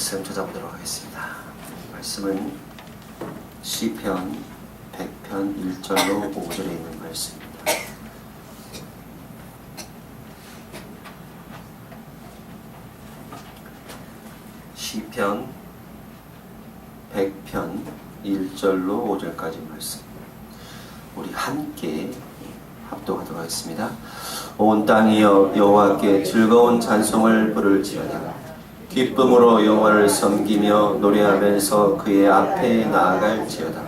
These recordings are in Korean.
말씀 찾아보도록 하겠습니다. 말씀은 시편 100편 1절로 5절에 있는 말씀입니다. 시편 100편 1절로 5절까지 말씀. 우리 함께 합독하도록 하겠습니다. 온 땅이여 여호와께 즐거운 찬송을 부를지어다. 기쁨으로 여호와를 섬기며 노래하면서 그의 앞에 나아갈지어다.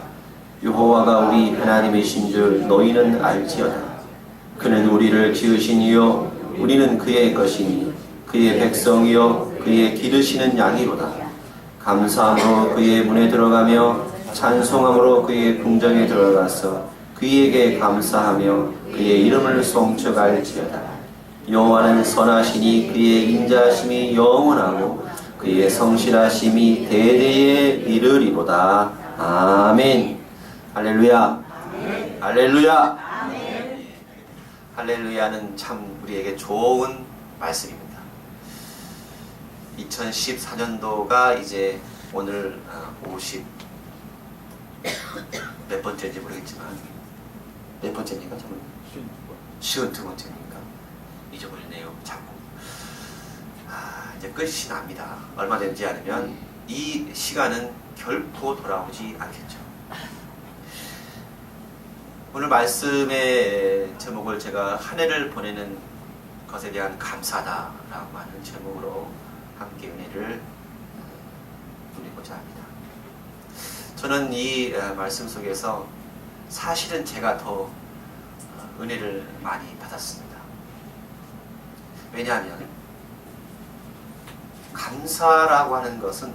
여호와가 우리 하나님이신 줄 너희는 알지어다. 그는 우리를 지으신 이요 우리는 그의 것이니 그의 백성이요 그의 기르시는 양이로다. 감사함으로 그의 문에 들어가며 찬송함으로 그의 궁정에 들어가서 그에게 감사하며 그의 이름을 송축할지어다. 여호와는 선하시니 그의 인자심이 영원하고 그의 성실하심이 대대에 이르리로다. 아멘. 할렐루야. 할렐루야. 할렐루야는 참 우리에게 좋은 말씀입니다. 2014년도가 이제 오늘 50 몇 번째인지 모르겠지만 몇 번째입니까? 저는 쉬운 두 번째입니까? 잊어버리네요. 자꾸. 아, 이제 끝이 납니다. 얼마 되지 않으면 이 시간은 결코 돌아오지 않겠죠. 오늘 말씀의 제목을 제가 한 해를 보내는 것에 대한 감사다라고 하는 제목으로 함께 은혜를 누리고자 합니다. 저는 이 어, 말씀 속에서 사실은 제가 더 어, 은혜를 많이 받았습니다. 왜냐하면 감사라고 하는 것은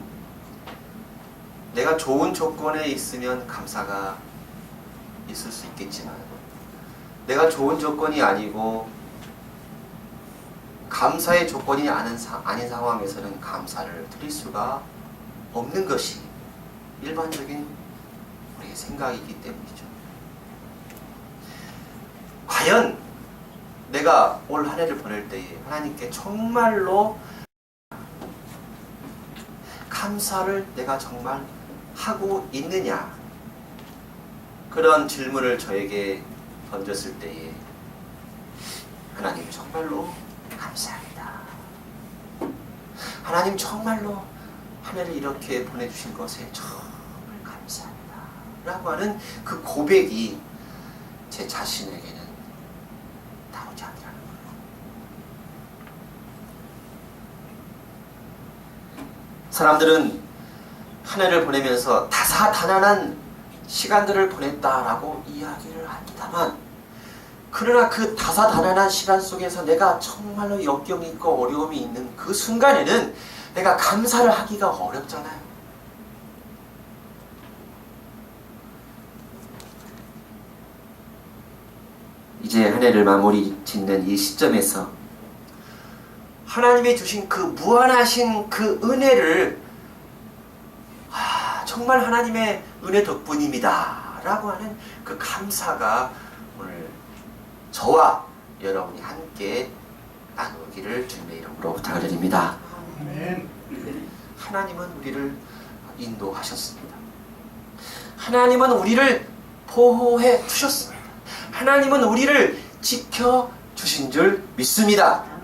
내가 좋은 조건에 있으면 감사가 있을 수 있겠지만 내가 좋은 조건이 아니고 감사의 조건이 아닌, 상황에서는 감사를 드릴 수가 없는 것이 일반적인 우리의 생각이기 때문이죠. 과연 내가 올 한 해를 보낼 때에 하나님께 정말로 감사를 내가 정말 하고 있느냐 그런 질문을 저에게 던졌을 때에 하나님 정말로 감사합니다. 하나님 정말로 한 해를 이렇게 보내주신 것에 정말 감사합니다. 라고 하는 그 고백이 제 자신에게는 나오지 않더라는 거예요. 사람들은 한 해를 보내면서 다사다난한 시간들을 보냈다라고 이야기를 합니다만 그러나 그 다사다난한 시간 속에서 내가 정말로 역경이 있고 어려움이 있는 그 순간에는 내가 감사를 하기가 어렵잖아요. 이제 한 해를 마무리 짓는 이 시점에서 하나님이 주신 그 무한하신 그 은혜를 아, 정말 하나님의 은혜 덕분입니다. 라고 하는 그 감사가 오늘 저와 여러분이 함께 나누기를 주님의 이름으로 부탁을 드립니다. 하나님은 우리를 인도하셨습니다. 하나님은 우리를 보호해 주셨습니다. 하나님은 우리를 지켜 주신 줄 믿습니다.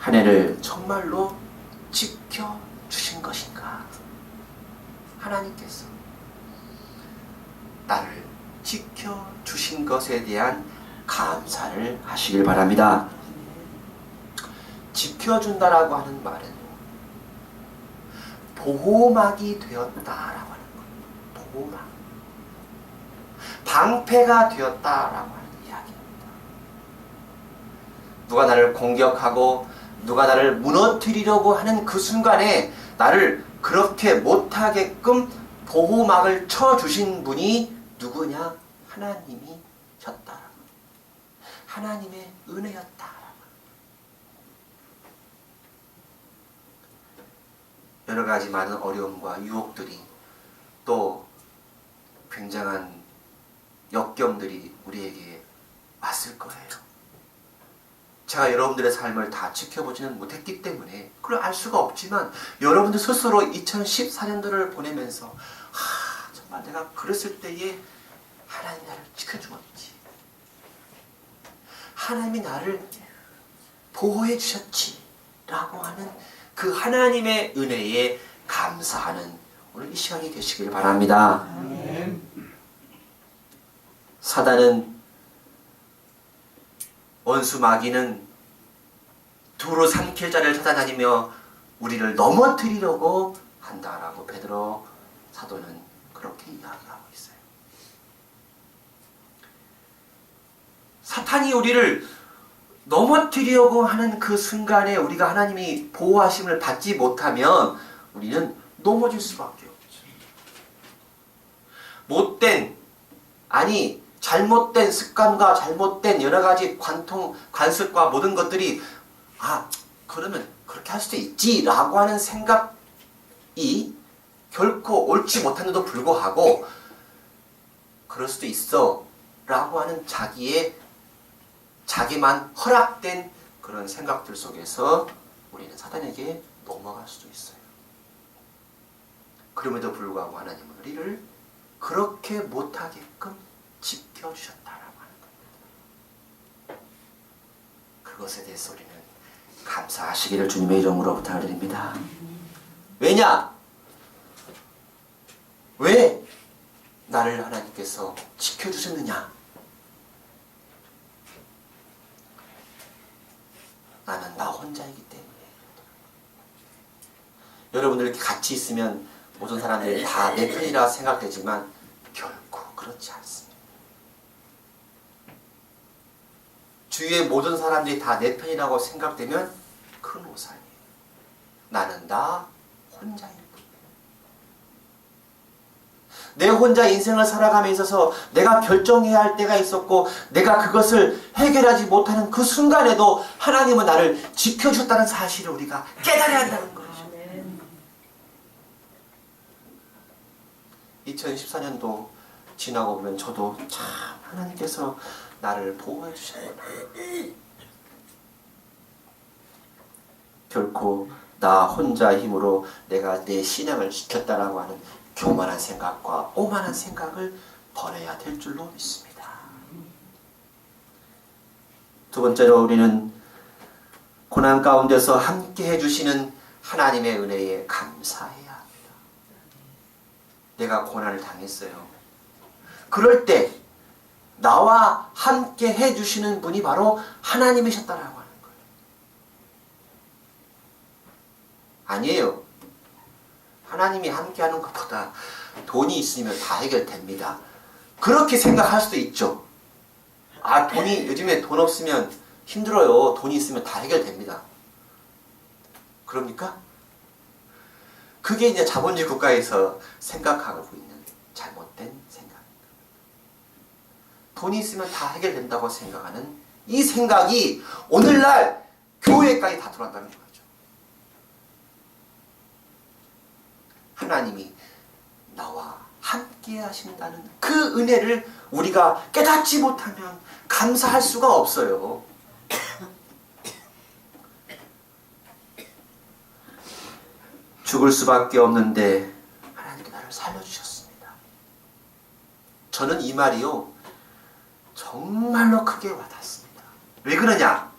한 해를 정말로 지켜 주신 것인가? 하나님께서 나를 지켜 주신 것에 대한 감사를 하시길 바랍니다. 지켜준다라고 하는 말은 보호막이 되었다라고 하는 거예요. 보호막. 방패가 되었다라고 하는 이야기입니다. 누가 나를 공격하고 누가 나를 무너뜨리려고 하는 그 순간에 나를 그렇게 못하게끔 보호막을 쳐주신 분이 누구냐? 하나님이셨다. 하나님의 은혜였다. 여러 가지 많은 어려움과 유혹들이 또 굉장한 역경들이 우리에게 왔을 거예요. 제가 여러분들의 삶을 다 지켜보지는 못했기 때문에 그걸 알 수가 없지만 여러분들 스스로 2014년도를 보내면서 하, 정말 내가 그랬을 때에 하나님 나를 지켜주었지. 하나님이 나를 보호해 주셨지. 라고 하는 그 하나님의 은혜에 감사하는 오늘 이 시간이 되시길 바랍니다. 사단은 원수 마귀는 두루 삼킬 자를 찾아다니며 우리를 넘어뜨리려고 한다라고 베드로 사도는 그렇게 이야기하고 있어요. 사탄이 우리를 넘어뜨리려고 하는 그 순간에 우리가 하나님이 보호하심을 받지 못하면 우리는 넘어질 수밖에 없죠. 못된 아니 잘못된 습관과 잘못된 여러 가지 관통 관습과 모든 것들이 아 그러면 그렇게 할 수도 있지라고 하는 생각이 결코 옳지 못한데도 불구하고 그럴 수도 있어 라고 하는 자기의 자기만 허락된 그런 생각들 속에서 우리는 사단에게 넘어갈 수도 있어요. 그럼에도 불구하고 하나님은 우리를 그렇게 못하게끔 지켜주셨다라고 하는 겁니다. 그것에 대해서 우리는 감사하시기를 주님의 이름으로 부탁드립니다. 왜냐? 왜 나를 하나님께서 지켜주셨느냐? 나는 나 혼자이기 때문에. 여러분들 이렇게 같이 있으면 모든 사람들이 다 내 편이라 생각되지만 결코 그렇지 않습니다. 주위의 모든 사람들이 다 내 편이라고 생각되면 큰 오산이에요. 나는 나 혼자일 뿐. 내 혼자 인생을 살아감에 있어서 내가 결정해야 할 때가 있었고 내가 그것을 해결하지 못하는 그 순간에도 하나님은 나를 지켜줬다는 사실을 우리가 깨달아야 한다는 거죠. 2014년도 지나고 보면 저도 참 하나님께서 나를 보호해 주셨구나. 결코 나 혼자 힘으로 내가 내 신앙을 지켰다라고 하는 교만한 생각과 오만한 생각을 버려야 될 줄로 믿습니다. 두 번째로 우리는 고난 가운데서 함께 해주시는 하나님의 은혜에 감사해야 합니다. 내가 고난을 당했어요. 그럴 때 나와 함께 해주시는 분이 바로 하나님이셨다라고 하는 거예요. 아니에요. 하나님이 함께 하는 것보다 돈이 있으면 다 해결됩니다. 그렇게 생각할 수도 있죠. 아 돈이 요즘에 돈 없으면 힘들어요. 돈이 있으면 다 해결됩니다. 그럽니까? 그게 이제 자본주의 국가에서 생각하고 있는 생각. 돈이 있으면 다 해결된다고 생각하는 이 생각이 오늘날 교회까지 다 들어간다는 거죠. 하나님이 나와 함께 하신다는 그 은혜를 우리가 깨닫지 못하면 감사할 수가 없어요. 죽을 수밖에 없는데 하나님께 나를 살려주셨습니다. 저는 이 말이요. 정말로 크게 와닿습니다. 왜 그러냐?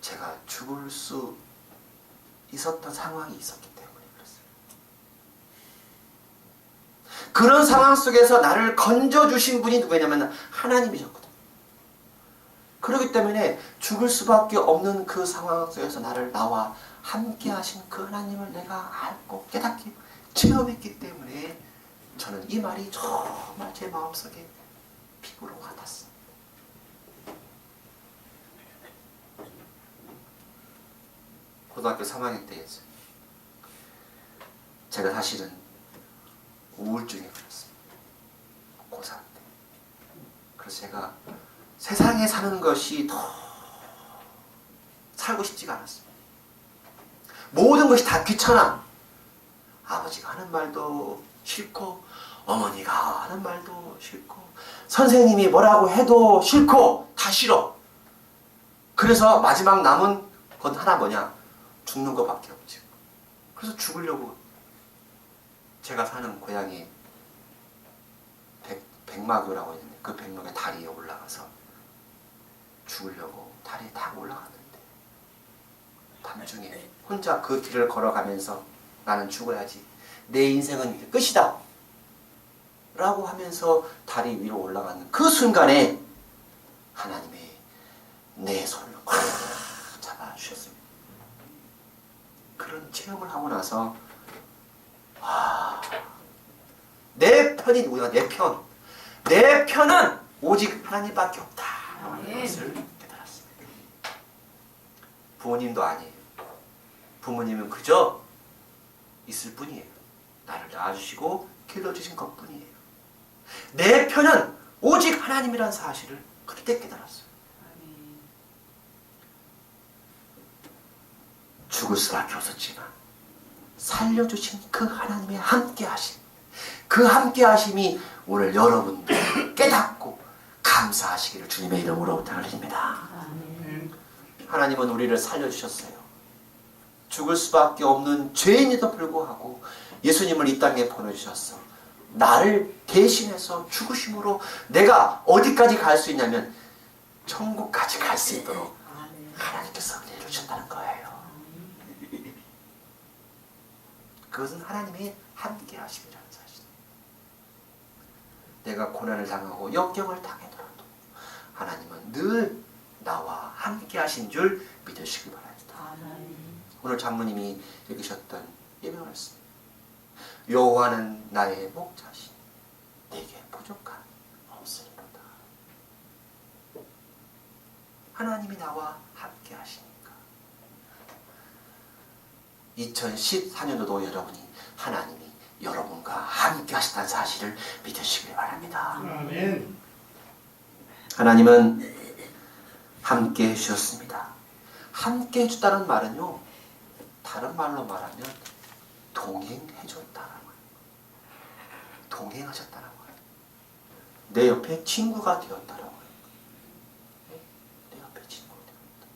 제가 죽을 수 있었던 상황이 있었기 때문에 그렇습니다. 그런 상황 속에서 나를 건져주신 분이 누구냐면 하나님이셨거든요. 그렇기 때문에 죽을 수밖에 없는 그 상황 속에서 나를 나와 함께 하신 그 하나님을 내가 알고 깨닫기 체험했기 때문에 저는 이 말이 정말 제 마음속에 피부로 와닿습니다. 고등학교 3학년 때였어요. 제가 사실은 우울증에 걸렸습니다. 고3 때. 그래서 제가 세상에 사는 것이 더 살고 싶지가 않았습니다. 모든 것이 다 귀찮아. 아버지가 하는 말도 싫고, 어머니가 하는 말도 싫고, 선생님이 뭐라고 해도 싫고, 다 싫어. 그래서 마지막 남은 건 하나 뭐냐? 죽는 것밖에 없죠. 그래서 죽으려고 제가 사는 고향이 백, 백마교라고 있는데 그 백마교 다리에 올라가서 죽으려고 다리에 딱 올라갔는데 밤중에 혼자 그 길을 걸어가면서 나는 죽어야지 내 인생은 끝이다 라고 하면서 다리 위로 올라가는 그 순간에 하나님이 내 손을 꽉 잡아주셨습니다. 그런 체험을 하고 나서 아, 내 편이 누구야? 내 편. 내 편은 오직 하나님밖에 없다. 라는 것을 깨달았습니다. 부모님도 아니에요. 부모님은 그저 있을 뿐이에요. 나를 낳아주시고 길러주신 것 뿐이에요. 내 편은 오직 하나님이라는 사실을 그때 깨달았어요. 죽을 수밖에 없었지만 살려주신 그 하나님의 함께하심 그 함께하심이 오늘 여러분들 깨닫고 감사하시기를 주님의 이름으로 부탁드립니다. 하나님은 우리를 살려주셨어요. 죽을 수밖에 없는 죄인에도 불구하고 예수님을 이 땅에 보내주셨어. 나를 대신해서 죽으심으로 내가 어디까지 갈 수 있냐면 천국까지 갈 수 있도록 하나님께서 은혜를 주셨다는 거예요. 그것은 하나님의 함께 하심이라는 사실. 내가 고난을 당하고 역경을 당하더라도 하나님은 늘 나와 함께 하신 줄 믿으시기 바랍니다. 오늘 장모님이 읽으셨던 이 말씀. 여호와는 나의 목자신 내게 부족한 없으리로다. 하나님이 나와 함께 하시니까 2014년도도 여러분이 하나님이 여러분과 함께 하시다는 사실을 믿으시길 바랍니다. 아멘. 하나님은 함께 해주셨습니다. 함께 해줬다는 말은요, 다른 말로 말하면 동행해줬다는 거예요. 동행하셨다는 거예요. 내 옆에 친구가 되었다는 거예요. 네? 내 옆에 친구가 되었다.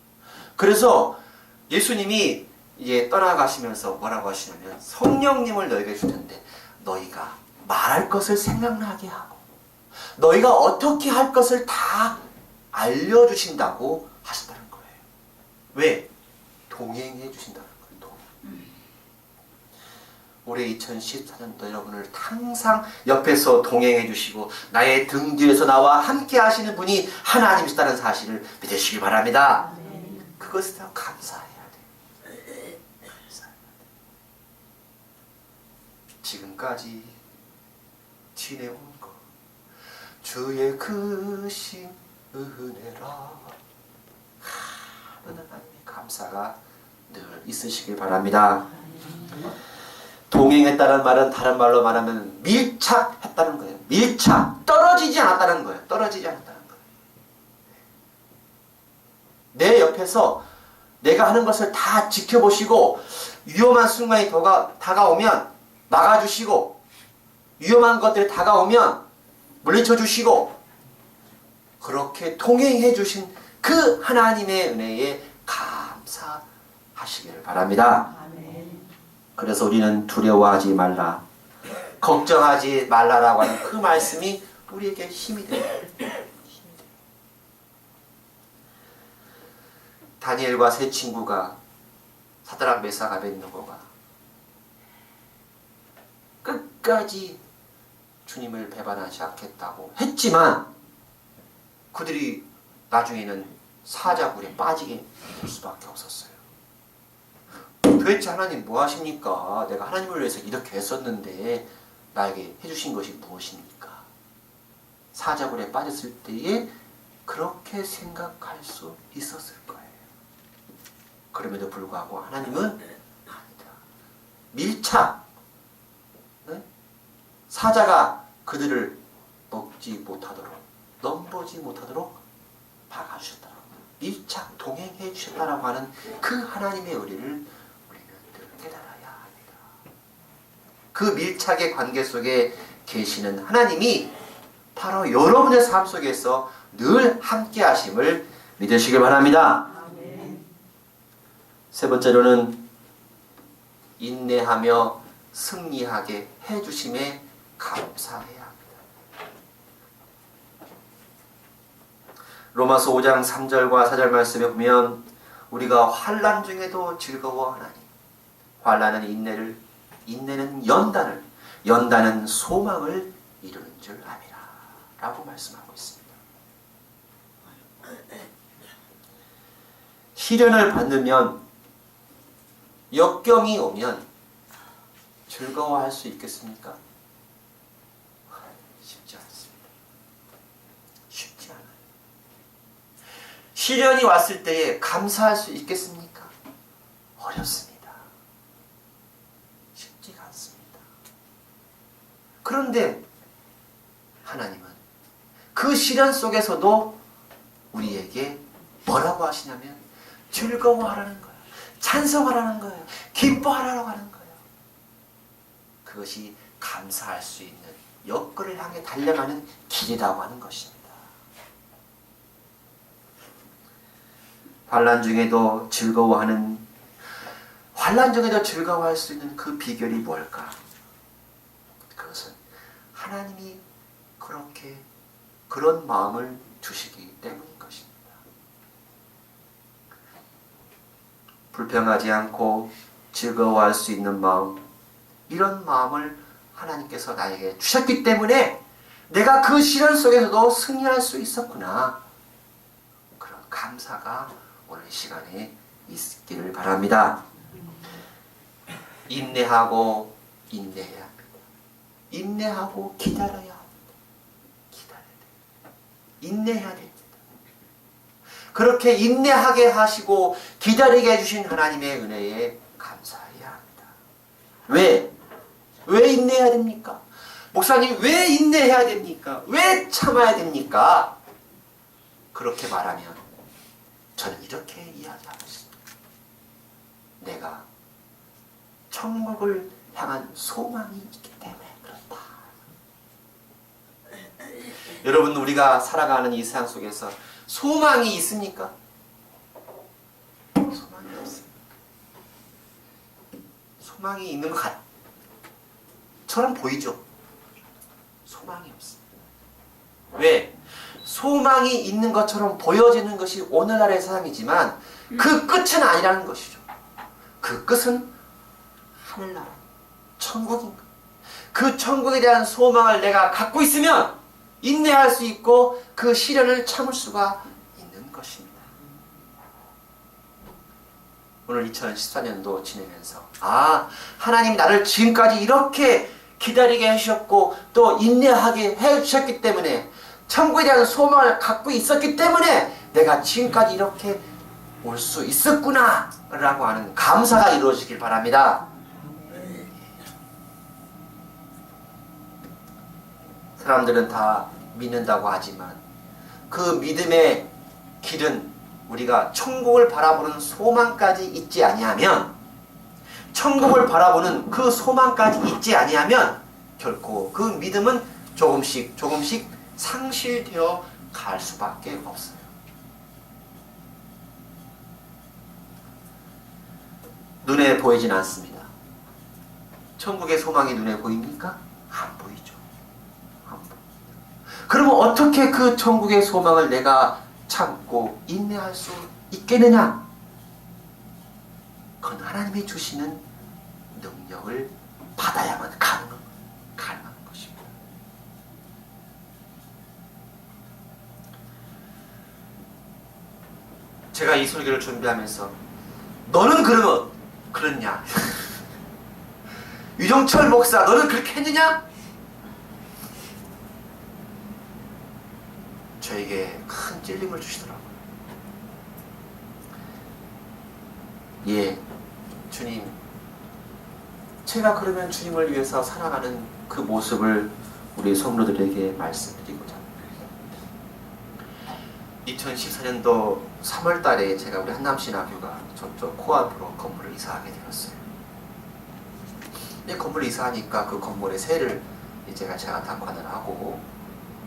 그래서 예수님이 이제 떠나가시면서 뭐라고 하시냐면 성령님을 너에게 주는데 너희가 말할 것을 생각나게 하고 너희가 어떻게 할 것을 다 알려주신다고 하신다는 거예요. 왜? 동행해 주신다는 거예요. 올해 2014년도 여러분을 항상 옆에서 동행해 주시고 나의 등 뒤에서 나와 함께 하시는 분이 하나님이시다는 사실을 믿으시기 바랍니다. 그것에 대해 감사해야 돼요. 지금까지 지내온 것 주의 크신 은혜라 하는 하나님의 감사가 늘 있으시길 바랍니다. 동행했다는 말은 다른 말로 말하면 밀착했다는 거예요. 밀착 떨어지지 않았다는 거예요. 떨어지지 않았다는 거예요. 내 옆에서 내가 하는 것을 다 지켜보시고 위험한 순간이 다가, 다가오면 막아주시고 위험한 것들이 다가오면 물리쳐 주시고 그렇게 통행해 주신 그 하나님의 은혜에 감사하시기를 바랍니다. 그래서 우리는 두려워하지 말라, 걱정하지 말라라고 하는 그 말씀이 우리에게 힘이 돼요. 다니엘과 세 친구가 사드락 메사 가 벤노고가 끝까지 주님을 배반하지 않겠다고 했지만 그들이 나중에는 사자굴에 빠지게 될 수밖에 없었어요. 도대체 하나님 뭐 하십니까? 내가 하나님을 위해서 이렇게 했었는데 나에게 해주신 것이 무엇입니까? 사자굴에 빠졌을 때에 그렇게 생각할 수 있었을 거예요. 그럼에도 불구하고 하나님은 아니다. 밀착. 네? 사자가 그들을 먹지 못하도록 넘보지 못하도록 막아주셨다고 밀착 동행해 주셨다라고 하는 그 하나님의 의리를 깨달아야 합니다. 그 밀착의 관계 속에 계시는 하나님이 바로 여러분의 삶 속에서 늘 함께 하심을 믿으시길 바랍니다. 세 번째로는 인내하며 승리하게 해주심에 감사해야 합니다. 로마서 5장 3절과 4절 말씀에 보면 우리가 환란 중에도 즐거워하나니 환란은 인내를 인내는 연단을 연단은 소망을 이루는 줄 아니라 라고 말씀하고 있습니다. 시련을 받으면 역경이 오면 즐거워할 수 있겠습니까? 쉽지 않습니다. 쉽지 않아요. 시련이 왔을 때에 감사할 수 있겠습니까? 어렵습니다. 쉽지가 않습니다. 그런데 하나님은 그 시련 속에서도 우리에게 뭐라고 하시냐면 즐거워하라는 거예요. 찬성하라는 거예요. 기뻐하라고 하는 거예요. 그것이 감사할 수 있는 여건을 향해 달려가는 길이라고 하는 것입니다. 환란 중에도 즐거워하는 환란 중에도 즐거워할 수 있는 그 비결이 뭘까? 하나님이 그렇게 그런 마음을 주시기 때문인 것입니다. 불평하지 않고 즐거워할 수 있는 마음, 이런 마음을 하나님께서 나에게 주셨기 때문에 내가 그 시련 속에서도 승리할 수 있었구나. 그런 감사가 오늘 시간에 있기를 바랍니다. 인내하고 인내해야. 인내하고 기다려야 합니다. 기다려야 됩니다. 인내해야 됩니다. 그렇게 인내하게 하시고 기다리게 해주신 하나님의 은혜에 감사해야 합니다. 왜? 왜 인내해야 됩니까? 목사님 왜 인내해야 됩니까? 왜 참아야 됩니까? 그렇게 말하면 저는 이렇게 이야기하고 있습니다. 내가 천국을 향한 소망이 있기. 여러분 우리가 살아가는 이 세상 속에서 소망이 있습니까? 소망이 없습니다. 소망이 있는 것 같, 처럼 보이죠? 소망이 없습니다. 왜? 소망이 있는 것처럼 보여지는 것이 오늘날의 세상이지만 그 끝은 아니라는 것이죠. 그 끝은 하늘나라, 천국인 것. 그 천국에 대한 소망을 내가 갖고 있으면 인내할 수 있고 그 시련을 참을 수가 있는 것입니다. 오늘 2014년도 지내면서 아 하나님 나를 지금까지 이렇게 기다리게 하셨고 또 인내하게 해주셨기 때문에 천국에 대한 소망을 갖고 있었기 때문에 내가 지금까지 이렇게 올 수 있었구나 라고 하는 감사가 이루어지길 바랍니다. 사람들은 다 믿는다고 하지만 그 믿음의 길은 우리가 천국을 바라보는 소망까지 있지 아니하면 천국을 바라보는 그 소망까지 있지 아니하면 결코 그 믿음은 조금씩 조금씩 상실되어 갈 수밖에 없어요. 눈에 보이진 않습니다. 천국의 소망이 눈에 보입니까? 안 보이죠. 안 보입니다. 그러면 어떻게 그 천국의 소망을 내가 참고 인내할 수 있겠느냐? 그건 하나님이 주시는 능력을 받아야만 가능, 가능한 것입니다. 제가 이 설교를 준비하면서 너는 그러면 그렇냐? 유정철 목사 너는 그렇게 했느냐? 저에게 큰 찔림을 주시더라고요. 예, 주님. 제가 그러면 주님을 위해서 살아가는 그 모습을 우리 성도들에게 말씀드리고자 합니다. 2014년도 3월 달에 제가 우리 한남신학교가 저쪽 코앞으로 건물을 이사하게 되었어요. 이 건물을 이사하니까 그 건물의 세를 이제 제가 당관을 하고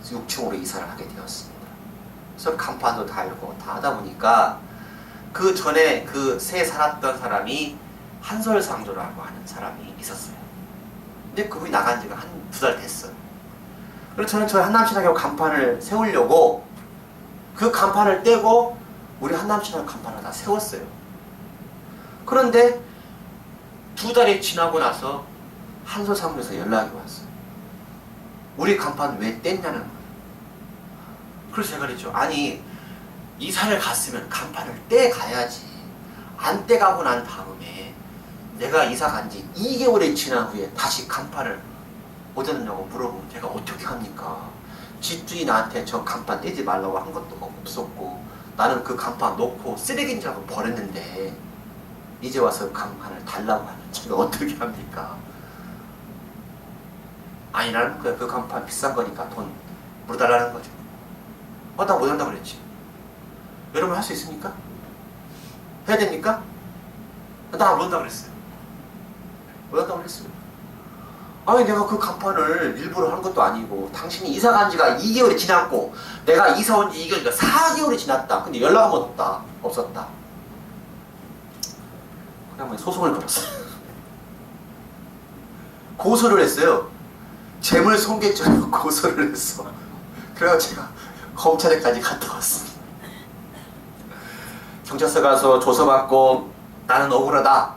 6층으로 이사를 하게 되었습니다. 그래서 간판도 달고 다 하다 보니까 그 전에 그 새 살았던 사람이 한설상조라고 하는 사람이 있었어요. 근데 그분이 나간 지가 한 두 달 됐어요. 그래서 저는 저희 한남신학교 간판을 세우려고 그 간판을 떼고 우리 한남신학교 간판을 다 세웠어요. 그런데 두 달이 지나고 나서 한설상조에서 연락이 왔어요. 우리 간판 왜 뗐냐는 거예요. 그래서 제가 그랬죠. 아니 이사를 갔으면 간판을 떼 가야지. 안 떼가고 난 다음에 내가 이사 간 지 2개월이 지난 후에 다시 간판을 어디냐고 물어보면 제가 어떻게 합니까? 집주인 나한테 저 간판 떼지 말라고 한 것도 없었고 나는 그 간판 놓고 쓰레기인 줄 알고 버렸는데 이제 와서 간판을 달라고 하면 제가 어떻게 합니까? 아니라는 거야. 그 간판 비싼 거니까 돈 물어달라는 거죠. 어, 나 못한다 그랬지. 여러분 할 수 있습니까? 해야 됩니까? 나 못한다 그랬어요. 못한다 그랬어요. 아니 내가 그 간판을 일부러 한 것도 아니고 당신이 이사 간 지가 2개월이 지났고 내가 이사 온 지 2개월이니까 4개월이 지났다. 근데 연락 한번 없다. 없었다. 그냥 소송을 걸었어요. 고소를 했어요. 재물 손괴죄로 고소를 했어. 그래서 제가 검찰에까지 갔다 왔습니다. 경찰서 가서 조서받고 나는 억울하다.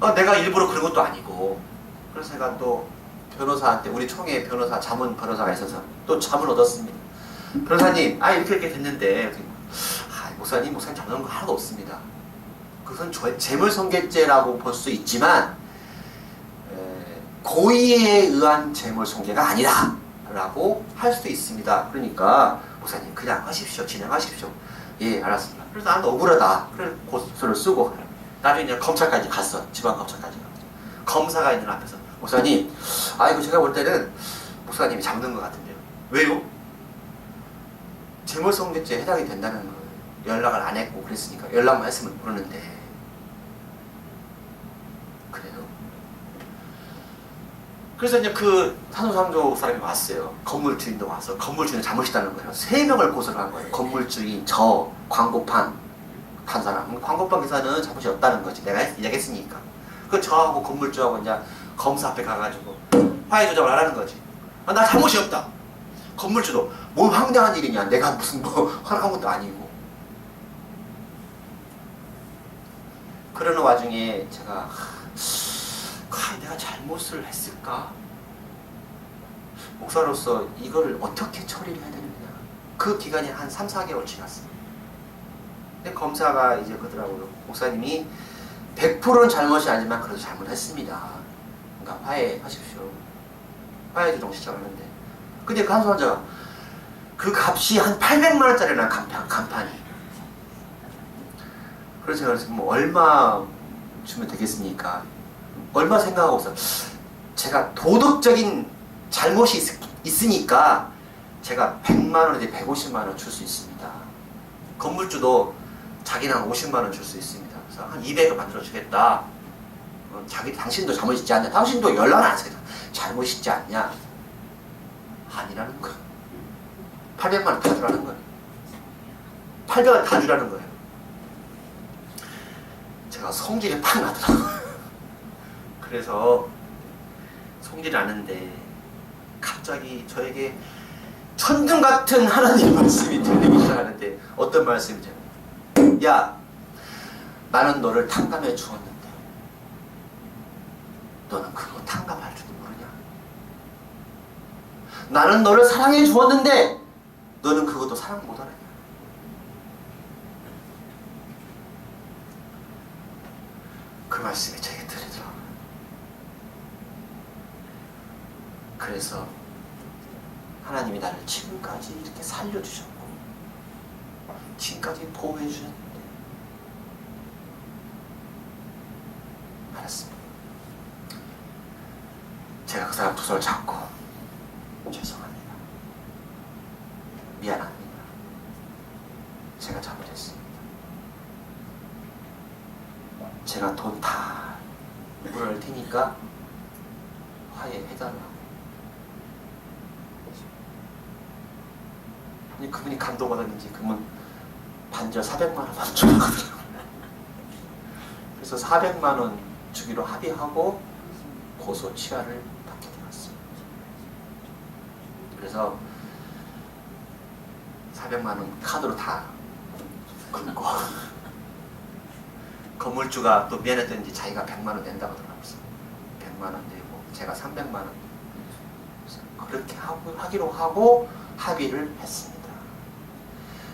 어, 내가 일부러 그런 것도 아니고. 그래서 제가 또 변호사한테 우리 총회 변호사 자문 변호사가 있어서 또 자문 얻었습니다. 변호사님, 아 이렇게 이렇게 됐는데 아, 목사님 목사님 잘못한 거 하나도 없습니다. 그것은 저- 재물손괴죄라고 볼 수 있지만 에, 고의에 의한 재물손괴가 아니라 라고 할 수도 있습니다. 그러니까 목사님 그냥 하십시오. 진행하십시오. 예 알았습니다. 그래서 나는 억울하다. 그래 고소를 쓰고 나중에 검찰까지 갔어. 지방검찰까지 갔어. 검사가 있는 앞에서 목사님 아 이거 제가 볼 때는 목사님이 잡는 것 같은데요. 왜요? 재물손괴죄에 해당이 된다는 거예요. 연락을 안 했고 그랬으니까 연락만 했으면 모르는데 그래요? 그래서 이제 그 산소상조 사람이 왔어요. 건물 주인도 와서 건물 주인 잘못이다는 거예요. 세 명을 고소를 한 거예요. 건물 주인, 저, 광고판 한 사람. 광고판 기사는 잘못이 없다는 거지. 내가 했- 이야기했으니까. 그 저하고 건물주하고 이제 검사 앞에 가가지고 화해 조정을 하라는 거지. 아, 나 잘못이 없다. 건물주도 뭘 황당한 일이냐. 내가 무슨 뭐 허락한 것도 아니고. 그러는 와중에 제가 하, 내가 잘못을 했을까? 목사로서 이거를 어떻게 처리를 해야 되느냐. 그 기간이 한 3, 4개월 지났어요. 근데 검사가 이제 그러더라고요. 목사님이 100%는 잘못이 아니지만 그래도 잘못했습니다. 그러니까 화해하십시오. 화해 조정 시작 하는데. 근데 그 한수 환자가 그 값이 한 800만 원짜리나 간판, 간판이. 그래서 제가 뭐 얼마 주면 되겠습니까? 얼마 생각하고 있어. 제가 도덕적인 잘못이 있, 으니까 제가 100만 원에 150만 원 줄 수 있습니다. 건물주도 자기는 한 50만 원 줄 수 있습니다. 그래서 한 200을 만들어 주겠다. 어, 자기 당신도 잘못 있지 않냐? 당신도 연락 안 했어. 잘못 있지 않냐? 아니라는 거야. 800만 원 다 주라는 거예요. 800원 다 주라는 거예요. 제가 성질이 팍 나더라고요. 그래서 성질이 나는데 갑자기 저에게 천둥 같은 하나님 말씀이 들리기 시작하는데 어떤 말씀이죠? 야, 나는 너를 탕감해 주었는데 너는 그거 탕감할 줄도 모르냐? 나는 너를 사랑해 주었는데 너는 그것도 사랑 못하느냐? 그 말씀이 제게 들리더라고요. 그래서 하나님이 나를 지금까지 이렇게 살려주셨고 지금까지 보호해 주셨는데 알았습니다. 제가 그 사람 두 손을 잡고 죄송합니다. 미안합니다. 제가 잘못했습니다. 제가 돈 다 물을 테니까 화해해달라고. 아니, 그분이 감동받았는지 그분 반절 400만 원만 하더라고요. 그래서 400만 원 주기로 합의하고 고소 치하를 받게 되었습니다. 그래서 400만 원 카드로 다 긁고 건물주가 또 미안했던지 자기가 100만 원 낸다고 하더라고요. 100만 원 내고 제가 300만 원 그렇게 하고, 하기로 하고 합의를 했습니다.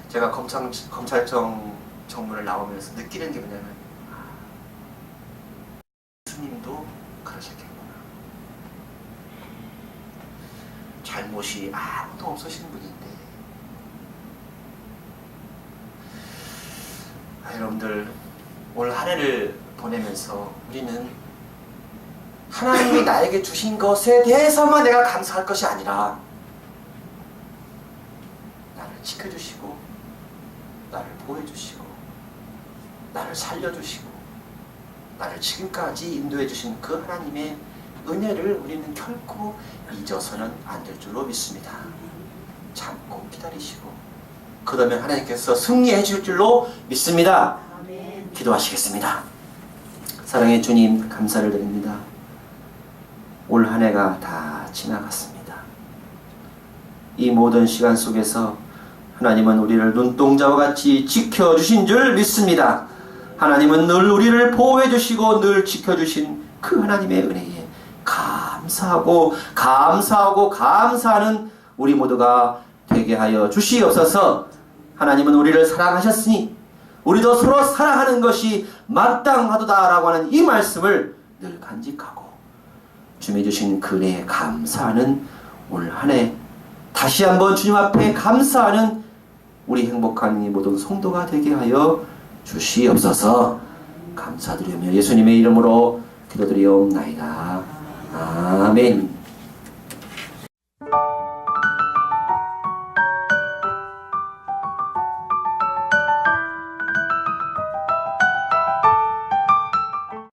제가 검찰, 검찰청 정문을 나오면서 느끼는 게 뭐냐면 아, 예수님도 그러셨겠구나. 잘못이 아무도 없으신 분인데 아, 여러분들 올 한 해를 보내면서 우리는 하나님이 나에게 주신 것에 대해서만 내가 감사할 것이 아니라 나를 나를 보호해주시고 나를 살려주시고 나를 지금까지 인도해주신 그 하나님의 은혜를 우리는 결코 잊어서는 안 될 줄로 믿습니다. 참고 기다리시고 그러면 하나님께서 승리해 줄 줄로 믿습니다. 기도하시겠습니다. 사랑의 주님 감사를 드립니다. 올 한 해가 다 지나갔습니다. 이 모든 시간 속에서 하나님은 우리를 눈동자와 같이 지켜주신 줄 믿습니다. 하나님은 늘 우리를 보호해 주시고 늘 지켜주신 그 하나님의 은혜에 감사하고 감사하고 감사하는 우리 모두가 되게 하여 주시옵소서 하나님은 우리를 사랑하셨으니 우리도 서로 사랑하는 것이 마땅하도다라고 하는 이 말씀을 늘 간직하고 주님이 주신 그 은혜에 감사하는 올 한 해 다시 한번 주님 앞에 감사하는 우리 행복한 이 모든 성도가 되게 하여 주시옵소서 감사드리며 예수님의 이름으로 기도드리옵나이다. 아멘